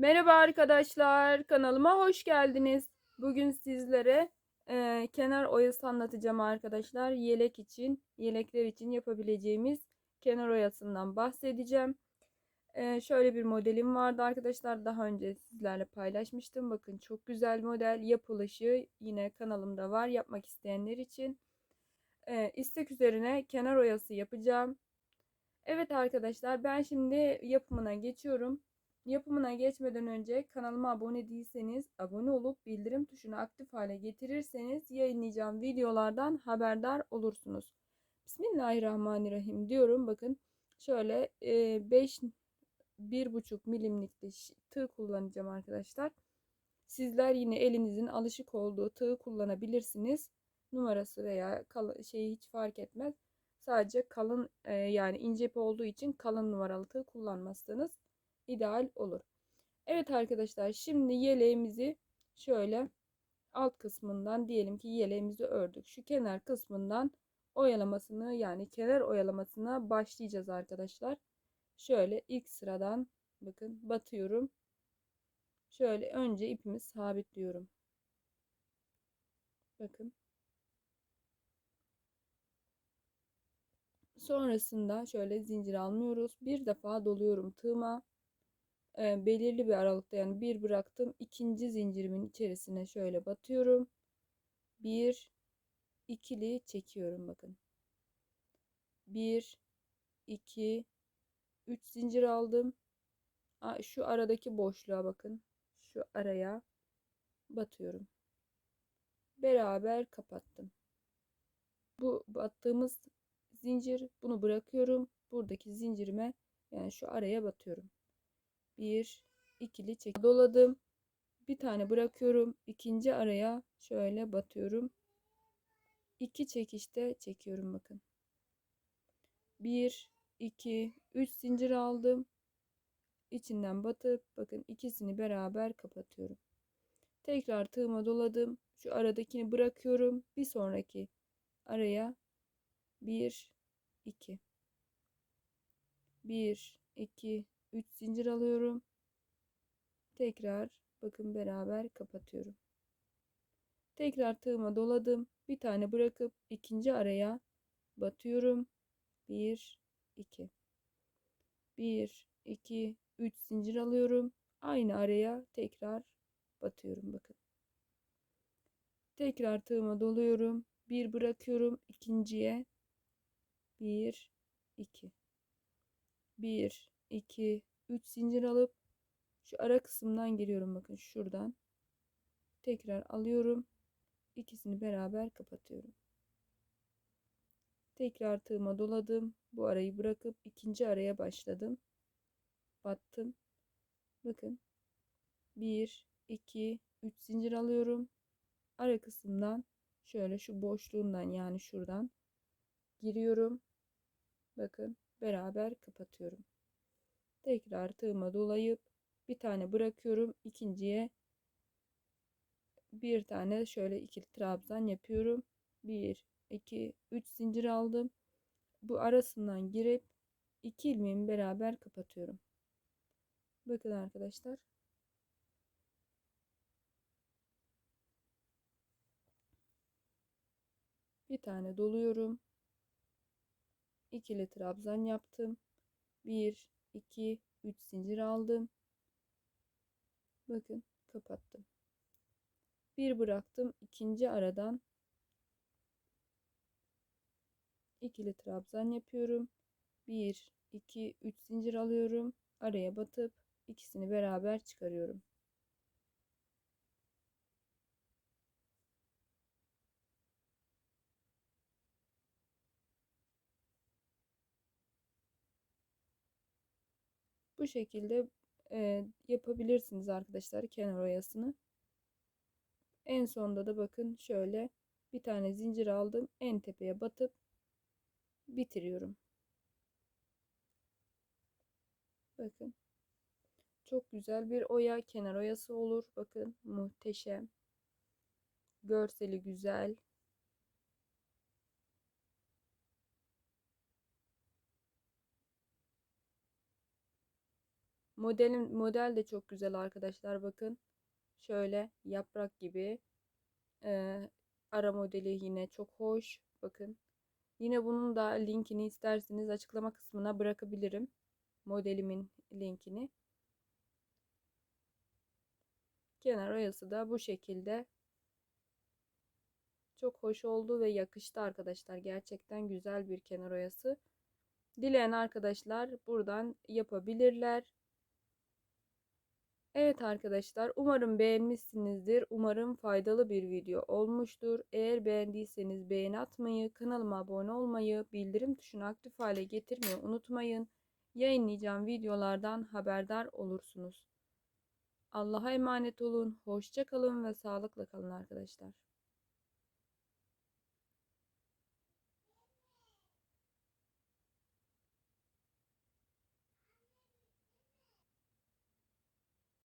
Merhaba arkadaşlar, kanalıma hoş geldiniz. Bugün sizlere e, kenar oyası anlatacağım arkadaşlar. Yelek için, yelekler için yapabileceğimiz kenar oyasından bahsedeceğim. E, şöyle bir modelim vardı arkadaşlar. Daha önce sizlerle paylaşmıştım. Bakın çok güzel model. Yapılışı yine kanalımda var yapmak isteyenler için. E, istek üzerine kenar oyası yapacağım. Evet arkadaşlar ben şimdi yapımına geçiyorum. Yapımına geçmeden önce kanalıma abone değilseniz abone olup bildirim tuşunu aktif hale getirirseniz yayınlayacağım videolardan haberdar olursunuz. Bismillahirrahmanirrahim diyorum. Bakın şöyle 5 1,5 milimlik tığ kullanacağım arkadaşlar. Sizler yine elinizin alışık olduğu tığ kullanabilirsiniz. Numarası veya şeyi hiç fark etmez. Sadece kalın e, yani ince ip olduğu için kalın numaralı tığ kullanmazsanız ideal olur. Evet arkadaşlar şimdi yeleğimizi şöyle alt kısmından diyelim ki yeleğimizi ördük. Şu kenar kısmından oyalamasını yani kenar oyalamasına başlayacağız arkadaşlar. Şöyle ilk sıradan bakın batıyorum. Şöyle önce ipimi sabitliyorum. Bakın. Sonrasında şöyle zincir almıyoruz. Bir defa doluyorum tığıma e, belirli bir aralıkta yani bir bıraktım. ikinci zincirimin içerisine şöyle batıyorum. Bir ikili çekiyorum bakın. Bir iki üç zincir aldım. Şu aradaki boşluğa bakın. Şu araya batıyorum. Beraber kapattım. Bu battığımız zincir bunu bırakıyorum. Buradaki zincirime yani şu araya batıyorum bir ikili çek doladım. Bir tane bırakıyorum. İkinci araya şöyle batıyorum. İki çekişte çekiyorum bakın. Bir iki üç zincir aldım. İçinden batıp bakın ikisini beraber kapatıyorum. Tekrar tığıma doladım. Şu aradakini bırakıyorum. Bir sonraki araya bir iki. Bir iki 3 zincir alıyorum. Tekrar bakın beraber kapatıyorum. Tekrar tığıma doladım. Bir tane bırakıp ikinci araya batıyorum. 1 2 1 2 3 zincir alıyorum. Aynı araya tekrar batıyorum bakın. Tekrar tığıma doluyorum. Bir bırakıyorum ikinciye. 1 2 1 2 3 zincir alıp şu ara kısımdan giriyorum. Bakın şuradan tekrar alıyorum. İkisini beraber kapatıyorum. Tekrar tığıma doladım. Bu arayı bırakıp ikinci araya başladım. Battım. Bakın. 1 2 3 zincir alıyorum. Ara kısımdan şöyle şu boşluğundan yani şuradan giriyorum. Bakın beraber kapatıyorum tekrar tığıma dolayıp bir tane bırakıyorum. İkinciye bir tane şöyle ikili trabzan yapıyorum. 1 2 3 zincir aldım. Bu arasından girip iki ilmeğimi beraber kapatıyorum. Bakın arkadaşlar. Bir tane doluyorum. İkili trabzan yaptım. 1 2 3 zincir aldım. Bakın kapattım. Bir bıraktım ikinci aradan ikili trabzan yapıyorum. 1 2 3 zincir alıyorum. Araya batıp ikisini beraber çıkarıyorum Bu şekilde e, yapabilirsiniz arkadaşlar kenar oyasını. En sonda da bakın şöyle bir tane zincir aldım. En tepeye batıp bitiriyorum. Bakın. Çok güzel bir oya, kenar oyası olur. Bakın muhteşem. Görseli güzel. Modelin model de çok güzel arkadaşlar bakın. Şöyle yaprak gibi. Ee, ara modeli yine çok hoş. Bakın. Yine bunun da linkini isterseniz açıklama kısmına bırakabilirim. Modelimin linkini. Kenar oyası da bu şekilde. Çok hoş oldu ve yakıştı arkadaşlar. Gerçekten güzel bir kenar oyası. Dileyen arkadaşlar buradan yapabilirler. Evet arkadaşlar umarım beğenmişsinizdir. Umarım faydalı bir video olmuştur. Eğer beğendiyseniz beğeni atmayı, kanalıma abone olmayı, bildirim tuşunu aktif hale getirmeyi unutmayın. Yayınlayacağım videolardan haberdar olursunuz. Allah'a emanet olun. Hoşça kalın ve sağlıkla kalın arkadaşlar.